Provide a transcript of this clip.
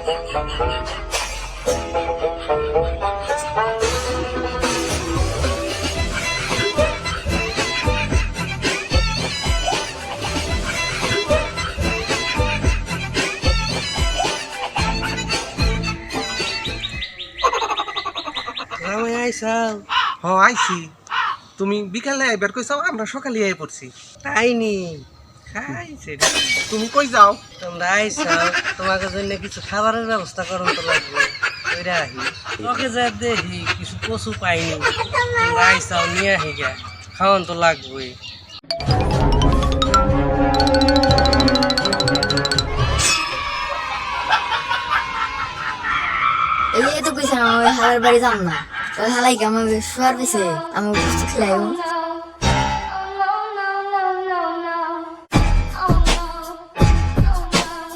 হ্যাঁ, হ তুমি বিকালে আইবার কইসাও আমরা সকালে আয় পড়ছি। তাই নি। তুমি কই যাও? তোমরা আইসাও তোমাকে জন্য কিছু খাবারের ব্যবস্থা করুন তো লাগবে। কইরা আহি। তোকে যা দেখি কিছু কচু পাইনি। তোমরা আইসাও নিয়ে আহি গা খাওয়ান তো লাগবে। এই তো কইছিলাম ওই হালার বাড়ি যাম না। ওই হালাই কি আমাকে শুয়ার পেছে আমাকে কিছু খেলাইব